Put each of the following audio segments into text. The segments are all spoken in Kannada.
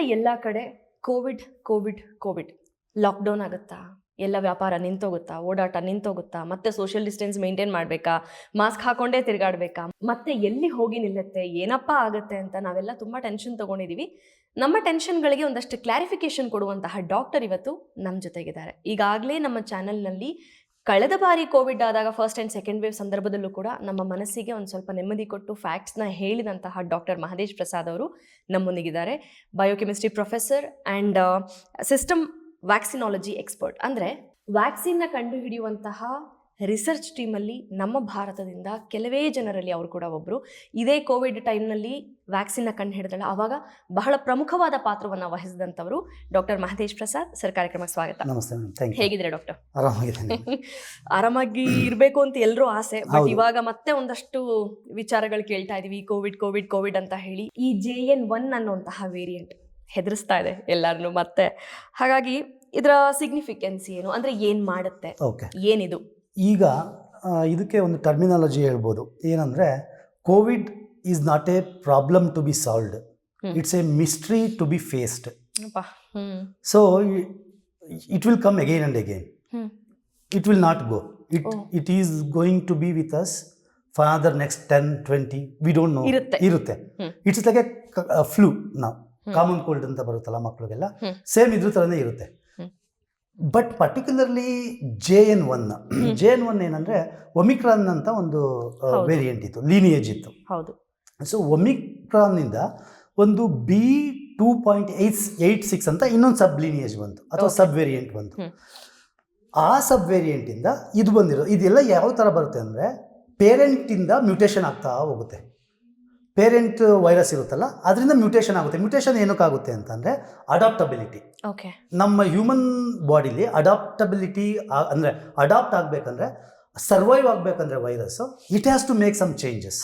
ಎಲ್ಲ ಕಡೆ ಕೋವಿಡ್ ಕೋವಿಡ್ ಕೋವಿಡ್. ಲಾಕ್ಡೌನ್ ಆಗುತ್ತಾ? ಎಲ್ಲ ವ್ಯಾಪಾರ ನಿಂತೋಗುತ್ತಾ? ಓಡಾಟ ನಿಂತೋಗುತ್ತಾ? ಮತ್ತೆ ಸೋಷಿಯಲ್ ಡಿಸ್ಟೆನ್ಸ್ ಮೇಂಟೈನ್ ಮಾಡಬೇಕಾ? ಮಾಸ್ಕ್ ಹಾಕೊಂಡೇ ತಿರುಗಾಡ್ಬೇಕಾ? ಮತ್ತೆ ಎಲ್ಲಿ ಹೋಗಿ ನಿಲ್ಲುತ್ತೆ? ಏನಪ್ಪ ಆಗುತ್ತೆ ಅಂತ ನಾವೆಲ್ಲ ತುಂಬ ಟೆನ್ಷನ್ ತಗೊಂಡಿದೀವಿ. ನಮ್ಮ ಟೆನ್ಷನ್ಗಳಿಗೆ ಒಂದಷ್ಟು ಕ್ಲಾರಿಫಿಕೇಶನ್ ಕೊಡುವಂತಹ ಡಾಕ್ಟರ್ ಇವತ್ತು ನಮ್ಮ ಜೊತೆಗಿದ್ದಾರೆ. ಈಗಾಗಲೇ ನಮ್ಮ ಚಾನೆಲ್ನಲ್ಲಿ ಕಳೆದ ಬಾರಿ ಕೋವಿಡ್ ಆದಾಗ ಫಸ್ಟ್ ಆ್ಯಂಡ್ ಸೆಕೆಂಡ್ ವೇವ್ ಸಂದರ್ಭದಲ್ಲೂ ಕೂಡ ನಮ್ಮ ಮನಸ್ಸಿಗೆ ಒಂದು ಸ್ವಲ್ಪ ನೆಮ್ಮದಿ ಕೊಟ್ಟು ಫ್ಯಾಕ್ಟ್ಸ್ನ ಹೇಳಿದಂತಹ ಡಾಕ್ಟರ್ ಮಹದೇಶ್ ಪ್ರಸಾದ್ ಅವರು ನಮ್ಮೊಂದಿಗಿದ್ದಾರೆ. Biochemistry professor and system vaccinology expert ಅಂದರೆ ವ್ಯಾಕ್ಸಿನ್ನ ಕಂಡುಹಿಡಿಯುವಂತಹ ರಿಸರ್ಚ್ ಟೀಮಲ್ಲಿ ನಮ್ಮ ಭಾರತದಿಂದ ಕೆಲವೇ ಜನರಲ್ಲಿ ಅವರು ಕೂಡ ಒಬ್ಬರು ಇದೇ ಕೋವಿಡ್ ಟೈಮ್ನಲ್ಲಿ ವ್ಯಾಕ್ಸಿನ್ನ ಕಂಡು ಹಿಡಿದಳ ಆವಾಗ ಬಹಳ ಪ್ರಮುಖವಾದ ಪಾತ್ರವನ್ನು ವಹಿಸಿದಂಥವರು ಡಾಕ್ಟರ್ ಮಹದೇಶ್ ಪ್ರಸಾದ್ ಸರ್ ಕಾರ್ಯಕ್ರಮಕ್ಕೆ ಸ್ವಾಗತ. ನಮಸ್ತೆ ಹೇಗಿದ್ರೆ ಡಾಕ್ಟರ್ ಆರಾಮಾಗಿ ಇರಬೇಕು ಅಂತ ಎಲ್ಲರೂ ಆಸೆ ಬಟ್ ಇವಾಗ ಮತ್ತೆ ಒಂದಷ್ಟು ವಿಚಾರಗಳು ಕೇಳ್ತಾ ಇದೀವಿ. ಕೋವಿಡ್ ಕೋವಿಡ್ ಕೋವಿಡ್ ಅಂತ ಹೇಳಿ ಈ ಜೆ ಎನ್ ಒನ್ ಅನ್ನುವಂತಹ ವೇರಿಯಂಟ್ ಹೆದರಿಸ್ತಾ ಇದೆ ಎಲ್ಲರನ್ನು ಮತ್ತೆ. ಹಾಗಾಗಿ ಇದರ ಸಿಗ್ನಿಫಿಕೆನ್ಸ್ ಏನು? ಅಂದ್ರೆ ಏನ್ ಮಾಡುತ್ತೆ? ಏನಿದು? ಈಗ ಇದಕ್ಕೆ ಒಂದು ಟರ್ಮಿನಾಲಜಿ ಹೇಳ್ಬೋದು. ಏನಂದರೆ COVID is not a problem to be solved it's a mystery to be faced so it will come again and again it will not go it. It is going to be with us for other next ten twenty we don't know ಇರುತ್ತೆ. ಇಟ್ಸ್ ಲೈಕ್ ಎ ಫ್ಲೂ ನಾವು ಕಾಮನ್ ಕೋಲ್ಡ್ ಅಂತ ಬರುತ್ತಲ್ಲ ಮಕ್ಕಳಿಗೆಲ್ಲ ಸೇಮ್ ಇದ್ರ ಥರನೇ ಇರುತ್ತೆ. But particularly J N one J N one ಏನಂದರೆ ಒಮಿಕ್ರಾನ್ ಅಂತ ಒಂದು ವೇರಿಯಂಟ್ ಇತ್ತು ಲೀನಿಯೇಜ್ ಇತ್ತು. ಹೌದು. ಸೊ ಒಮಿಕ್ರಾನ್ನಿಂದ ಒಂದು B two point eight eight six ಅಂತ ಇನ್ನೊಂದು ಸಬ್ ಲೀನಿಯೇಜ್ ಬಂತು ಅಥವಾ ಸಬ್ ವೇರಿಯಂಟ್ ಬಂತು. ಆ ಸಬ್ ವೇರಿಯಂಟಿಂದ ಇದು ಬಂದಿರೋ ಇದೆಲ್ಲ ಯಾವ ಥರ ಬರುತ್ತೆ ಅಂದರೆ ಪೇರೆಂಟಿಂದ ಮ್ಯೂಟೇಷನ್ ಆಗ್ತಾ ಹೋಗುತ್ತೆ. ಪೇರೆಂಟ್ ವೈರಸ್ ಇರುತ್ತಲ್ಲ ಅದರಿಂದ ಮ್ಯೂಟೇಷನ್ ಆಗುತ್ತೆ. ಮ್ಯೂಟೇಷನ್ ಏನಕ್ಕಾಗುತ್ತೆ ಅಂತಂದರೆ ಅಡಾಪ್ಟಬಿಲಿಟಿ. ಓಕೆ. ನಮ್ಮ ಹ್ಯೂಮನ್ ಬಾಡಿಲಿ ಅಡಾಪ್ಟಬಿಲಿಟಿ ಅಂದರೆ ಅಡಾಪ್ಟ್ ಆಗಬೇಕಂದ್ರೆ ಸರ್ವೈವ್ ಆಗಬೇಕಂದ್ರೆ virus it has to make some changes.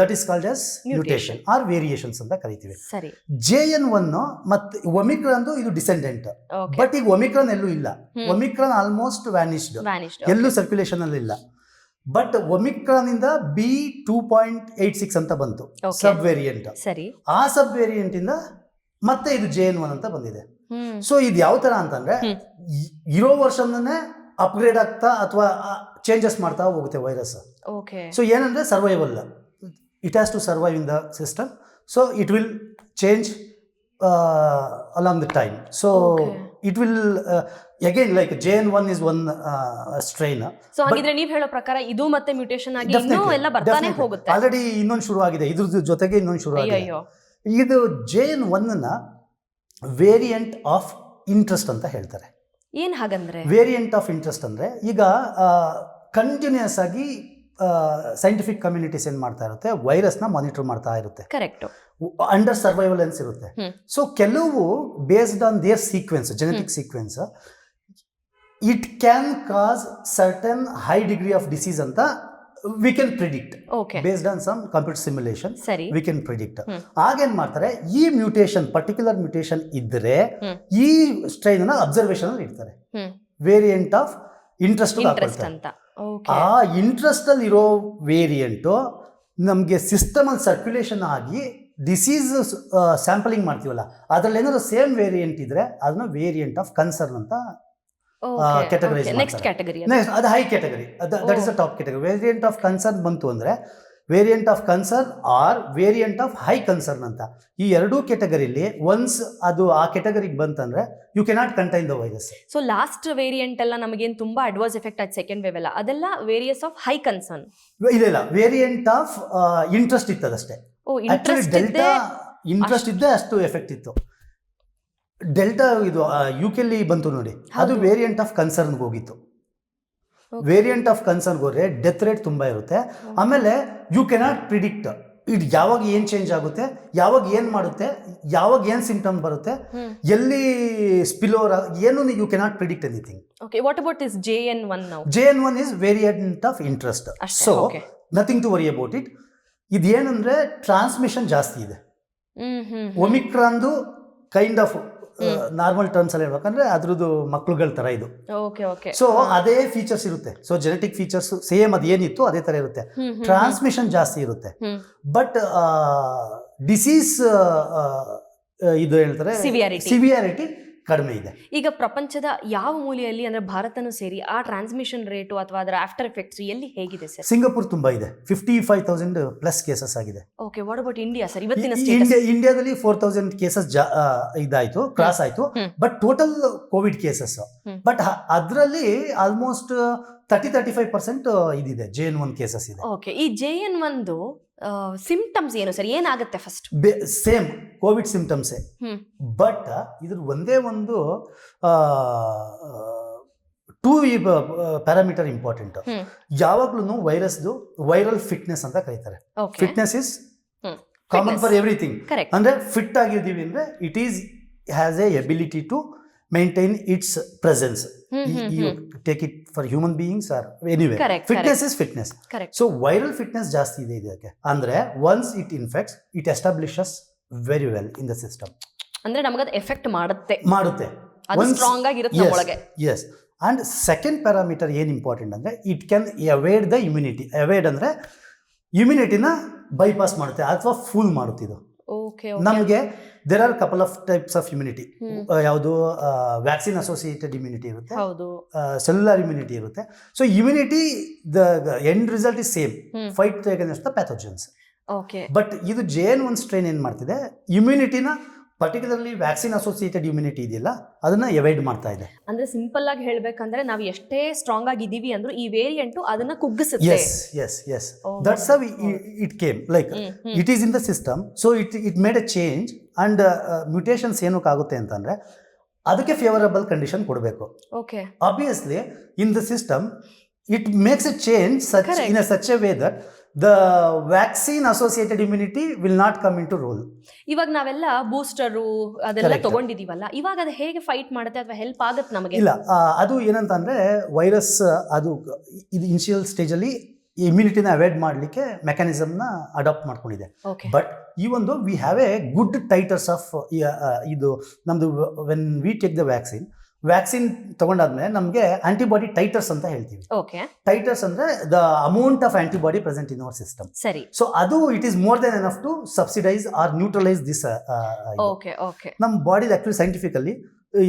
That is called as Mutation. Mutation or variations ಅಂತ ಕರಿತೀವಿ. ಸರಿ. ಜೆ ಎನ್ ಒನ್ ಮತ್ತೆ ಒಮಿಕ್ರನ್ ಇದು ಡಿಸೆಂಡೆಂಟ್. ಬಟ್ ಈಗ ಒಮಿಕ್ರಾನ್ ಎಲ್ಲೂ ಇಲ್ಲ. Omicron almost vanished. ಎಲ್ಲೂ ಸರ್ಕ್ಯುಲೇಷನ್ ಅಲ್ಲಿ ಇಲ್ಲ ಬಟ್ ಒಮಿಕ್ರಾನ್ ಇಂದ B two point eight six ಅಂತ ಬಂತು. ಸಬ್ ವೇರಿಯಂಟ್ ಸರಿ. ಆ ಸಬ್ ವೇರಿಯಂಟ್ ಇಂದ ಮತ್ತೆ ಇದು ಜೆ ಎನ್ ಒನ್ ಅಂತ ಬಂದಿದೆ. ಸೊ ಇದು ಯಾವ ತರ ಅಂತಂದ್ರೆ. ಇರೋ ವರ್ಷನೇ ಅಪ್ಗ್ರೇಡ್ ಆಗ್ತಾ ಅಥವಾ ಚೇಂಜಸ್ ಮಾಡ್ತಾ ಹೋಗುತ್ತೆ ವೈರಸ್ ಸೊ ಏನಂದ್ರೆ survival it has to survive in the system so it will change along the time so. It will again like J N one is one strain so ಹಾಗಿದ್ರೆ ನೀವು ಹೇಳೋ ಪ್ರಕಾರ ಇದು ಮತ್ತೆ ಮ್ಯೂಟೇಷನ್ ಆಗಿ ಇನ್ನೂ ಎಲ್ಲ ಬರ್ತಾನೆ ಹೋಗುತ್ತೆ. ಆಲ್ರೆಡಿ ಇನ್ನೊಂದು ಶುರು ಆಗಿದೆ ಇದ್ರ ಜೊತೆಗೆ ಇನ್ನೊಂದು ಶುರು ಆಗಿದೆ ಇದು ಜೆ ಎನ್ ಒನ್ನ ವೇರಿಯಂಟ್ ಆಫ್ ಇಂಟ್ರೆಸ್ಟ್ ಅಂತ ಹೇಳ್ತಾರೆ. ಏನು ಹಾಗಂದ್ರೆ? ವೇರಿಯಂಟ್ ಆಫ್ ಇಂಟ್ರೆಸ್ಟ್ ಅಂದ್ರೆ ಈಗ ಕಂಟಿನ್ಯೂಸ್ ಆಗಿ ಸೈಂಟಿಫಿಕ್ ಕಮ್ಯುನಿಟೀಸ್ ಏನು ಮಾಡ್ತಾ ಇರುತ್ತೆ ವೈರಸ್ನ ಮಾನಿಟರ್ ಮಾಡ್ತಾ ಇರುತ್ತೆ. ಕರೆಕ್ಟ್ ಅಂಡರ್ ಸರ್ವೈವಲೆನ್ಸ್ ಇರುತ್ತೆ. ಸೊ ಕೆಲವು based on their sequence genetic sequence it can cause certain high degree of disease ಅಂತ we can predict based on some computer simulation ಸರಿ. We can predict. ಆಗೇನ್ ಮಾಡ್ತಾರೆ? ಈ ಮ್ಯೂಟೇಷನ್ ಪರ್ಟಿಕ್ಯುಲರ್ ಮ್ಯೂಟೇಷನ್ ಇದ್ದರೆ ಈ ಸ್ಟ್ರೈನ್ ಅಬ್ಸರ್ವೇಷನ್ ಅಲ್ಲಿ ಇಡ್ತಾರೆ. ವೇರಿಯಂಟ್ ಆಫ್ ಇಂಟ್ರೆಸ್ಟ್ ಅಂತ. ಆ ಇಂಟ್ರೆಸ್ಟಲ್ಲಿ ಇರೋ ವೇರಿಯಂಟು ನಮಗೆ ಸಿಸ್ಟಮ್ ಅಲ್ಲಿ ಸರ್ಕ್ಯುಲೇಷನ್ ಆಗಿ ಡಿಸೀಸ್ ಸ್ಯಾಂಪಲಿಂಗ್ ಮಾಡ್ತೀವಲ್ಲ ಅದ್ರಲ್ಲಿ ಏನಾದ್ರು ಸೇಮ್ ವೇರಿಯಂಟ್ ಇದ್ರೆ ಅದನ್ನ ವೇರಿಯಂಟ್ ಆಫ್ ಕನ್ಸರ್ನ್ ಅಂತ ಕ್ಯಾಟಗರೈಸ್ ನೆಕ್ಸ್ಟ್ ಅದು. High category that is a top category variant of concern ಬಂತು ಅಂದ್ರೆ variant of concern or variant of high concern ಅಂತ. ಈ ಎರಡೂ ಕೆಟಗರಿಲಿ ಒನ್ಸ್ ಅದು ಆ ಕೆಟಗರಿಗೆ ಬಂತಂದ್ರೆ you cannot contain the virus so last variant ಎಲ್ಲ ನಮಗೇನು ತುಂಬಾ ಅಡ್ವಾನ್ಸ್ ಎಫೆಕ್ಟ್ ಆಯ್ತು ಸೆಕೆಂಡ್ ವೇವ್ ಎಲ್ಲ. ಅದೆಲ್ಲ ವೇರಿಯಸ್ ಆಫ್ ಹೈ ಕನ್ಸರ್ನ್ ಇಲ್ಲ ಇಲ್ಲ. ವೇರಿಯಂಟ್ ಆಫ್ ಇಂಟ್ರೆಸ್ಟ್ ಇತ್ತದಷ್ಟೇ ಡೆಲ್ಟಾ ಇಂಟ್ರೆಸ್ಟ್ ಇದ್ದೇ ಅಷ್ಟು. ಎಫೆಕ್ಟ್ ಇತ್ತು. ಡೆಲ್ಟಾ ಇದು ಯು ಕೆಲ್ಲಿ ಬಂತು ನೋಡಿ. ಅದು. ವೇರಿಯಂಟ್ ಆಫ್ ಕನ್ಸರ್ನ್ಗೆ ಹೋಗಿತ್ತು. ವೇರಿಯಂಟ್ ಆಫ್ ಕನ್ಸರ್ನ್ ಹೋದ್ರೆ ಡೆತ್ ರೇಟ್ ತುಂಬ ಇರುತ್ತೆ. ಆಮೇಲೆ ಯು ಕೆನಾಟ್ ಪ್ರಿಡಿಕ್ಟ್ ಇಟ್ ಯಾವಾಗ ಏನು ಚೇಂಜ್ ಆಗುತ್ತೆ ಯಾವಾಗ ಏನು ಮಾಡುತ್ತೆ ಯಾವಾಗ ಏನು ಸಿಂಪ್ಟಮ್ ಬರುತ್ತೆ ಎಲ್ಲಿ ಸ್ಪಿಲ್ ಓವರ್ ಏನು you cannot predict anything okay what about is J N one ನಾವು J N one is variant of interest so nothing to worry about it ಇದೇನಂದ್ರೆ transmission ಜಾಸ್ತಿ ಇದೆ. ಒಮಿಕ್ರಾನ್ದು ಕೈಂಡ್ ಆಫ್ ನಾರ್ಮಲ್ ಟರ್ಮ್ಸ್ ಅಲ್ಲಿ ಹೇಳ್ಬೇಕಂದ್ರೆ ಅದ್ರದ್ದು ಮಕ್ಳುಗಳ ತರ ಇದು. ಸೊ ಅದೇ ಫೀಚರ್ಸ್ ಇರುತ್ತೆ. ಸೊ ಜೆನೆಟಿಕ್ ಫೀಚರ್ಸ್ ಸೇಮ್ ಅದು ಏನಿತ್ತು ಅದೇ ತರ ಇರುತ್ತೆ. ಟ್ರಾನ್ಸ್ಮಿಷನ್ ಜಾಸ್ತಿ ಇರುತ್ತೆ. ಬಟ್ ಡಿಸೀಸ್ ಇದು ಹೇಳ್ತಾರೆ. ಸಿವಿಯಾರಿಟಿ ಕಡಿಮೆ ಇದೆ. ಈಗ ಪ್ರಪಂಚದ ಯಾವ ಮೂಲೆಯಲ್ಲಿ ಅಂದ್ರೆ ಭಾರತನೂ ಸೇರಿ ಆ ಟ್ರಾನ್ಸ್ಮಿಷನ್ ರೇಟು ಅಥವಾ ಅದರ ಆಫ್ಟರ್ ಎಫೆಕ್ಟ್ಸ್ ಎಲ್ಲಿ ಹೇಗಿದೆ ಸರ್? ಸಿಂಗಾಪುರ್ ತುಂಬಾ ಇದೆ. Fifty five thousand plus cases ಆಗಿದೆ. Okay what about India sir ಇವತ್ತಿನ ಇಂಡಿಯಾ ಇಂಡಿಯಾದಲ್ಲಿ ಫೋರ್ ತೌಸಂಡ್ ಕೇಸಸ್ ಇದಾಯ್ತು ಕ್ರಾಸ್ ಆಯ್ತು. But total COVID cases but ಅದರಲ್ಲಿ almost thirty thirty five percent ಇದಿದೆ ಜೆ ಎನ್ ಒನ್ ಕೇಸಸ್ ಇದೆ. ಓಕೆ ಈ ಜೆ ಎನ್ ಒಂದು ಸಿಂಪ್ಟಮ್ಸ್ ಏನು ಸರ್? ಏನಾಗುತ್ತೆ ಫಸ್ಟ್ ಸೇಮ್ ಕೋವಿಡ್ ಸಿಂಪ್ಟಮ್ಸೇ. ಬಟ್ ಇದ್ರ ಒಂದೇ ಒಂದು ಟೂ ಪ್ಯಾರಾಮೀಟರ್ ಇಂಪಾರ್ಟೆಂಟ್. ಯಾವಾಗ್ಲೂ ವೈರಸ್ದು ವೈರಲ್ ಫಿಟ್ನೆಸ್ ಅಂತ ಕರೀತಾರೆ. Fitness is common for everything ಅಂದ್ರೆ ಫಿಟ್ ಆಗಿದ್ದೀವಿ ಅಂದ್ರೆ it is has a ability to maintain its presence you take it for human beings or anyway Correct, fitness is fitness correct so viral fitness ಜಾಸ್ತಿ ಇದೆ ಇದಕ್ಕೆ. ಅಂದ್ರೆ once it infects it establishes very well in the system ಅಂದ್ರೆ ನಮಗದು ಎಫೆಕ್ಟ್ ಮಾಡುತ್ತೆ. ಮಾಡುತ್ತೆ. ಅದು ಸ್ಟ್ರಾಂಗ್ ಆಗಿರುತ್ತೆ ನಮ್ಮೊಳಗೆ ಎಸ್ ಅಂಡ್ ಸೆಕೆಂಡ್ ಪ್ಯಾರಾಮೀಟರ್ ಏನು ಇಂಪಾರ್ಟೆಂಟ್ ಅಂದ್ರೆ it can evade the immunity evade ಅಂದ್ರೆ ಇಮ್ಯುನಿಟಿನ ಬೈಪಾಸ್ ಮಾಡುತ್ತೆ ಅಥವಾ ಫುಲ್ ಮಾಡುತ್ತೆ ಇದು. ನಮಗೆ there are couple of types of immunity. ಯಾವುದು ವ್ಯಾಕ್ಸಿನ್ ಅಸೋಸಿಯೇಟೆಡ್ ಇಮ್ಯುನಿಟಿ ಇರುತ್ತೆ. ಸೆಲ್ಯುಲರ್ ಇಮ್ಯುನಿಟಿ ಇರುತ್ತೆ. So immunity the end result is same. Fight against the pathogens but ಇದು ಜೆ ಎನ್ ಒನ್ ಸ್ಟ್ರೈನ್ ಏನು ಮಾಡ್ತಿದೆ? ಇಮ್ಯುನಿಟಿನ ಪರ್ಟಿಕ್ಯುಲರ್ಲಿ ವ್ಯಾಕ್ಸಿನ್ ಅಸೋಸಿಯೇಟೆಡ್ ಇಮ್ಯುನಿಟಿ ಇದೆಯಲ್ಲ ಅದನ್ನ ಎವೈಡ್ ಮಾಡ್ತಾ ಇದೆ. ಅಂದ್ರೆ ಸಿಂಪಲ್ ಆಗಿ ಹೇಳ್ಬೇಕಂದ್ರೆ ನಾವು ಎಷ್ಟೇ ಸ್ಟ್ರಾಂಗ್ ಆಗಿದೀವಿ ಅಂದ್ರೂ ಈ ವೇರಿಯಂಟ್ ಅದನ್ನ ಕುಗ್ಗಿಸುತ್ತೆ. Yes yes yes that's my how it came like. It is in the system so it it made a change and mutations ಏನಕ್ಕಾಗುತ್ತೆ ಅಂತಂದ್ರೆ ಅದಕ್ಕೆ ಫೇವರಬಲ್ ಕಂಡೀಷನ್ ಕೊಡಬೇಕು. Okay obviously in the system it makes a change such in such a way a way vaccine associated immunity will not come in to role ಇವಾಗ ನಾವೆಲ್ಲ ಬೂಸ್ಟರು ಅದೆಲ್ಲ Correct. ತಗೊಂಡಿದೀವಲ್ಲ ಇವಾಗ ಅದು ಹೇಗೆ ಫೈಟ್ ಮಾಡುತ್ತೆ ಅಥವಾ ಹೆಲ್ಪ್ ಆಗುತ್ತೆ ನಮಗೆ? ಇಲ್ಲ ಆ, ಅದು ಏನಂತಂದ್ರೆ ವೈರಸ್ ಅದು ಇದು ಇನಿಷಿಯಲ್ ಸ್ಟೇಜಲ್ಲಿ ಇಮ್ಯುನಿಟಿನ ಅವಾಯ್ಡ್ ಮಾಡಲಿಕ್ಕೆ ಮೆಕ್ಯಾನಿಸಮ್ನ ಅಡಾಪ್ಟ್ ಮಾಡ್ಕೊಂಡಿದೆ. ಓಕೆ ಬಟ್ ಈ ಒಂದು we have a good titres of ಇದು ನಮ್ಮದು when we take the vaccine vaccine ತಗೊಂಡಾದ್ಮೇಲೆ ನಮಗೆ ಆಂಟಿಬಾಡಿ ಟೈಟರ್ಸ್ ಅಂತ ಹೇಳ್ತೀವಿ. ಓಕೆ ಟೈಟರ್ಸ್ ಅಂದ್ರೆ the amount of antibody present in our system ಸರಿ. ಸೊ ಅದು it is more than enough to subsidise or neutralise this okay okay ನಮ್ಮ ಬಾಡಿ ಆಕ್ಚುಲಿ ಸೈಂಟಿಫಿಕಲಿ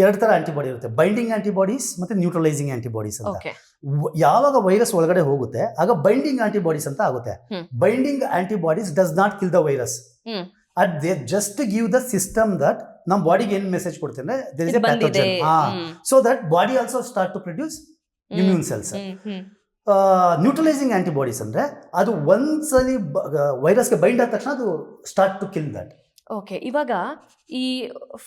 ಎರಡು ತರ ಆಂಟಿಬಾಡಿ ಇರುತ್ತೆ. ಬೈಂಡಿಂಗ್ ಆಂಟಿಬಾಡೀಸ್ ಮತ್ತೆ ನ್ಯೂಟ್ರಲೈಸಿಂಗ್ ಆಂಟಿಬಾಡೀಸ್ ಅಂತ. ಯಾವಾಗ ವೈರಸ್ ಒಳಗಡೆ ಹೋಗುತ್ತೆ ಆಗ ಬೈಂಡಿಂಗ್ ಆಂಟಿಬಾಡೀಸ್ ಅಂತ ಆಗುತ್ತೆ. Binding antibodies does not kill the virus but they just give the system that ನಮ್ಮ ಬಾಡಿಗೆ ಏನು ಮೆಸೇಜ್ ಕೊಡ್ತೇನೆ there is a pathogen so that body also start to produce immune cells. Neutralising antibodies ಅಂದ್ರೆ ಅದು ಒಂದ್ಸಲಿ ವೈರಸ್ಗೆ ಬೈಂಡ್ ಆದ ತಕ್ಷಣ ಅದು start to kill that okay ಇವಾಗ ಈ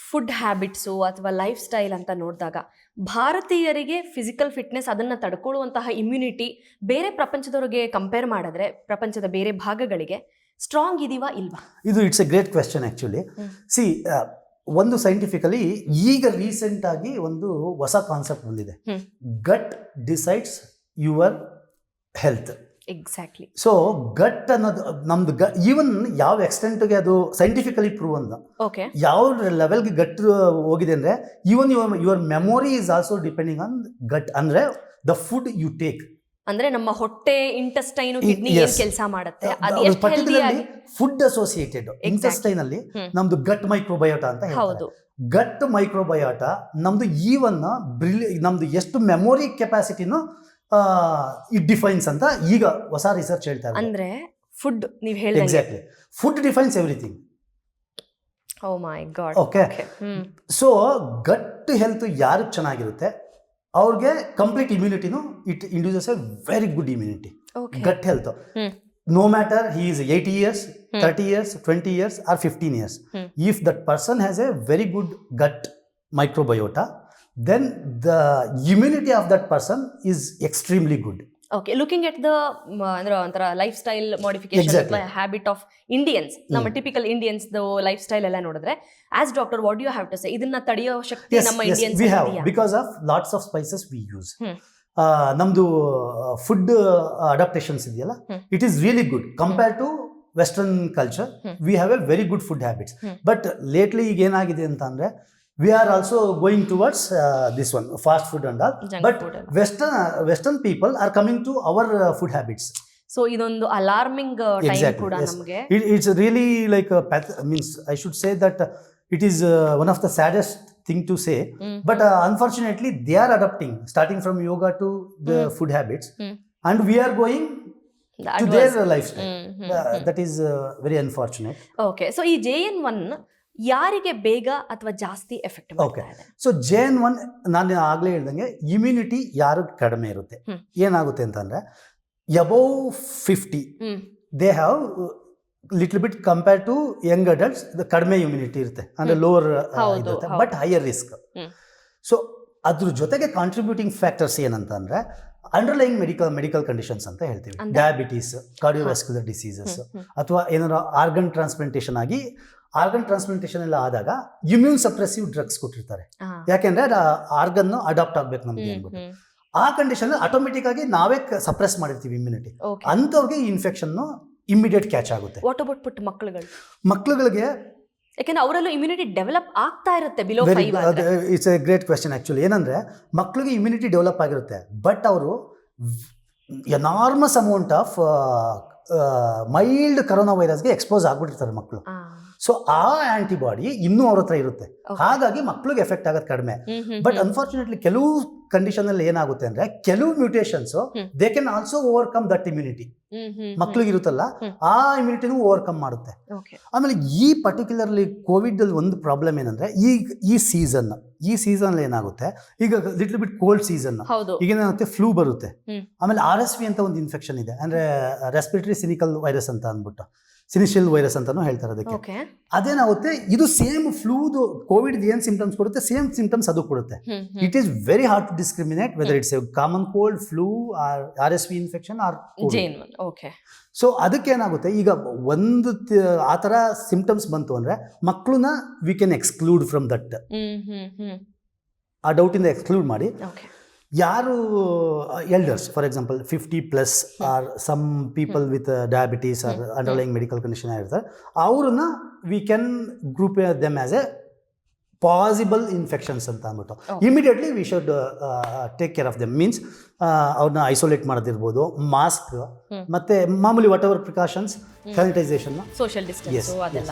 ಫುಡ್ ಹ್ಯಾಬಿಟ್ಸು ಅಥವಾ ಲೈಫ್ ಸ್ಟೈಲ್ ಅಂತ ನೋಡಿದಾಗ ಭಾರತೀಯರಿಗೆ ಫಿಸಿಕಲ್ ಫಿಟ್ನೆಸ್ ಅದನ್ನು ತಡ್ಕೊಳ್ಳುವಂತಹ ಇಮ್ಯುನಿಟಿ ಬೇರೆ ಪ್ರಪಂಚದವ್ರಿಗೆ ಕಂಪೇರ್ ಮಾಡಿದ್ರೆ ಪ್ರಪಂಚದ ಬೇರೆ ಭಾಗಗಳಿಗೆ ಸ್ಟ್ರಾಂಗ್ ಇದೀವಾ ಇಲ್ವಾ? ಇದು it's a great question actually see ಒಂದು ಸೈಂಟಿಫಿಕಲಿ ಈಗ ರೀಸೆಂಟ್ ಆಗಿ ಒಂದು ಹೊಸ ಕಾನ್ಸೆಪ್ಟ್ ಬಂದಿದೆ. Gut decides your health exactly so gut ಅನ್ನೋದು ನಮ್ದು ಗ ಈವನ್ ಯಾವ ಎಕ್ಸ್ಟೆಂಟ್ಗೆ ಅದು ಸೈಂಟಿಫಿಕಲಿ ಪ್ರೂವ್ ಅಂತ ಓಕೆ ಯಾವ ಲೆವೆಲ್ಗೆ ಗಟ್ ಹೋಗಿದೆ ಅಂದರೆ even your your memory is also depending on gut ಅಂದರೆ ದ ಫುಡ್ ಯು ಟೇಕ್ ಅಂದ್ರೆ ನಮ್ಮ ಹೊಟ್ಟೆ ಇಂಟೆಸ್ಟೈನ್ ಕಿಡ್ನಿ yes. ಕೆಲಸ ಮಾಡುತ್ತೆ? ಅದು ಎಷ್ಟು ಪರ್ಟಿಕ್ಯುಲರ್ಲಿ ಫುಡ್ ಅಸೋಸಿಯೇಟೆಡ್ ಇಂಟೆಸ್ಟೈನ್ ಅಲ್ಲಿ ಹ್ಮ್. ನಮ್ದು ಗಟ್ ಮೈಕ್ರೋಬಯೋಟ ಅಂತ ಹೇಳ್ತಾರೆ. ಹೌದು. ಗಟ್ ಮೈಕ್ರೋಬಯೋಟ ನಮ್ದು ಈವನ್ ಬ್ರಿಲಿ ನಮ್ದು ಎಷ್ಟು ಮೆಮೊರಿ ಕೆಪಾಸಿಟಿನು ಇಟ್ ಡಿಫೈನ್ಸ್ ಅಂತ ಈಗ ಹೊಸ ರಿಸರ್ಚ್ ಹೇಳ್ತಾರೆ ಅಂದ್ರೆ ಫುಡ್ ನೀವು ಹೇಳಿ exactly food defines everything oh my God okay so gut health ಯಾರಿಗೆ ಚೆನ್ನಾಗಿರುತ್ತೆ? ಅವ್ರಿಗೆ complete ಇಮ್ಯುನಿಟಿನೂ it induces a very good immunity gut health no matter he is eighty years thirty years twenty years or fifteen years if that person has a very good gut microbiota then the immunity of that person is extremely good okay looking at the ಅಂದ್ರೆ ಒಂಥರ lifestyle modification habit of Indians ನಮ್ಮ ಟಿಪಿಕಲ್ ಇಂಡಿಯನ್ಸ್ ಲೈಫ್ ಸ್ಟೈಲ್ ಎಲ್ಲ ನೋಡಿದ್ರೆ as doctor what you have to say ಇದನ್ನ ತಡೆಯೋ ಶಕ್ತಿ ನಮ್ಮ Indians because of because of lots of spices we use. Hmm. Uh, ನಮ್ದು ಫುಡ್ ಅಡಾಪ್ಟೇಷನ್ಸ್ ಇದೆಯಲ್ಲ. It is really good compare to western culture. We have a very good food habits. But lately ಈಗ ಏನಾಗಿದೆ ಅಂತ ಅಂದ್ರೆ we are also going towards this one fast food and all but western western people are coming to our food habits so ಇದೊಂದು ಅಲಾರ್ಮಿಂಗ್ ಟೈಮ್ ಕೂಡ ನಮಗೆ. It's really like means I should say that it is one of the saddest thing to say but unfortunately they are adapting starting from yoga to the food habits and we are going to their lifestyle. That is very unfortunate okay so ಈ ಜೆ ಎನ್ ಒನ್ ಯಾರಿಗೆ ಬೇಗ ಅಥವಾ ಜಾಸ್ತಿ effect okay so J N one ನಾನು ಆಗಲೇ ಹೇಳ್ದಂಗೆ ಇಮ್ಯುನಿಟಿ ಯಾರಿಗೆ ಕಡಿಮೆ ಇರುತ್ತೆ? ಏನಾಗುತ್ತೆ ಅಂತಂದ್ರೆ above fifty they have little bit compare to young adults ಕಡಿಮೆ ಇಮ್ಯುನಿಟಿ ಇರುತ್ತೆ. ಅಂದ್ರೆ. ಲೋವರ್ ಇರುತ್ತೆ. But higher risk. ಸೊ ಅದ್ರ ಜೊತೆಗೆ ಕಾಂಟ್ರಿಬ್ಯೂಟಿಂಗ್ ಫ್ಯಾಕ್ಟರ್ಸ್ ಏನಂತಂದ್ರೆ ಅಂಡರ್ಲೈಂಗ್ ಮೆಡಿಕಲ್ ಮೆಡಿಕಲ್ ಕಂಡೀಷನ್ಸ್ ಅಂತ ಹೇಳ್ತೀವಿ. Diabetes cardiovascular diseases. ಅಥವಾ ಏನಾರ ಆರ್ಗನ್ ಟ್ರಾನ್ಸ್ಪ್ಲಾಂಟೇಷನ್ ಆಗಿ ಆರ್ಗನ್ ಟ್ರಾನ್ಸ್ಪ್ಲಾಂಟೇಷನ್ ಎಲ್ಲ ಆದಾಗ ಇಮ್ಯೂನ್ ಸಪ್ರೆಸಿವ್ ಡ್ರಗ್ಸ್ ಕೊಟ್ಟಿರ್ತಾರೆ. ಯಾಕೆಂದ್ರೆ ಆರ್ಗನ್ ಅಡಾಪ್ಟ್ ಆಗ್ಬೇಕು ನಮ್ಗೆ ಅಂದ್ಬಿಟ್ಟು. ಆ ಕಂಡೀಷನ್ ಆಟೋಮೆಟಿಕ್ ಆಗಿ ನಾವೇ ಸಪ್ರೆಸ್ ಮಾಡಿರ್ತೀವಿ ಇಮ್ಯುನಿಟಿ. ಅಂಥವ್ರಿಗೆ ಈ ಇನ್ಫೆಕ್ಷನ್ ಇಮಿಡಿಯೇಟ್ ಕ್ಯಾಚ್ ಆಗುತ್ತೆ. ವಾಟ್ ಅಬೌಟ್ ಪುಟ್ಟ ಮಕ್ಕಳುಗಳು ಮಕ್ಕಳುಗಳಿಗೆ ಯಾಕಂದ್ರೆ ಅವರಲ್ಲೂ ಇಮ್ಯುನಿಟಿ ಡೆವಲಪ್ ಆಗ್ತಾ ಇರುತ್ತೆ below it's a great question actually ಏನಂದ್ರೆ ಮಕ್ಕಳಿಗೆ ಇಮ್ಯುನಿಟಿ ಡೆವಲಪ್ ಆಗಿರುತ್ತೆ. ಬಟ್ ಅವರು enormous amount of mild corona ವೈರಸ್ಗೆ expose ಆಗ್ಬಿಟ್ಟಿರ್ತಾರೆ ಮಕ್ಕಳು ಸೊ ಆ ಆಂಟಿಬಾಡಿ ಇನ್ನೂ ಅವ್ರ ಹತ್ರ ಇರುತ್ತೆ. ಹಾಗಾಗಿ ಮಕ್ಳಿಗೆ ಎಫೆಕ್ಟ್ ಆಗೋದು ಕಡಿಮೆ. ಬಟ್ ಅನ್ಫಾರ್ಚುನೇಟ್ಲಿ ಕೆಲವು ಕಂಡೀಷನ್ ಅಲ್ಲಿ ಏನಾಗುತ್ತೆ ಅಂದ್ರೆ ಕೆಲವು mutations they can also overcome that immunity ಮಕ್ಳಿಗೆ ಇರುತ್ತಲ್ಲ. ಆ ಇಮ್ಯುನಿಟಿನೂ ಓವರ್ಕಮ್ ಮಾಡುತ್ತೆ. ಆಮೇಲೆ ಈ ಪರ್ಟಿಕ್ಯುಲರ್ಲಿ ಕೋವಿಡ್ ಅಲ್ಲಿ ಒಂದು ಪ್ರಾಬ್ಲಮ್ ಏನಂದ್ರೆ ಈ ಈ ಸೀಸನ್ ಈ ಸೀಸನ್ ಏನಾಗುತ್ತೆ ಈಗ ಲಿಟ್ಲ್ ಬಿಟ್ ಕೋಲ್ಡ್ ಸೀಸನ್ ಈಗ ಏನಾಗುತ್ತೆ ಫ್ಲೂ ಬರುತ್ತೆ. ಆಮೇಲೆ ಆರ್ ಎಸ್ ವಿ ಅಂತ ಒಂದು ಇನ್ಫೆಕ್ಷನ್ ಇದೆ. ಅಂದ್ರೆ ರೆಸ್ಪಿರೇಟರಿ ಸಿನಿಕಲ್ ವೈರಸ್ ಅಂತ ಅಂದ್ಬಿಟ್ಟು. ಸಿನಿಶಿಯಲ್ ವೈರಸ್ ಅಂತಾನು ಹೇಳ್ತಾರೆ ಅದಕ್ಕೆ. ಅದೇನಾಗುತ್ತೆ ಇದು ಸೇಮ್ ಫ್ಲೂದು ಕೋವಿಡ್ ಏನು ಸಿಂಪ್ಟಮ್ಸ್ ಕೊಡುತ್ತೆ ಸೇಮ್ ಸಿಂಪ್ಟಮ್ಸ್ ಅದು ಕೊಡುತ್ತೆ. It is very hard to discriminate whether it's a common cold flu or R S V infection or okay so ಅದಕ್ಕೆ ಏನಾಗುತ್ತೆ ಈಗ ಒಂದು ಆ ಥರ ಸಿಂಪ್ಟಮ್ಸ್ ಬಂತು ಅಂದರೆ ಮಕ್ಕಳನ್ನ we can exclude from that ಆ ಡೌಟಿಂದ ಎಕ್ಸ್ಕ್ಲೂಡ್ ಮಾಡಿ. ಓಕೆ ಯಾರು elders for example fifty plus or some people with diabetes or underlying medical condition ಆಗಿರ್ತಾರೆ. ಅವ್ರನ್ನ we can group them as a possible infections ಅಂತ ಅಂದ್ಬಿಟ್ಟು. Immediately we should take care of them means ಅವ್ರನ್ನ ಐಸೋಲೇಟ್ ಮಾಡೋದಿರ್ಬೋದು ಮಾಸ್ಕ್. ಮತ್ತೆ ಮಾಮೂಲಿ whatever precautions sanitisation social distance ಅದೆಲ್ಲ.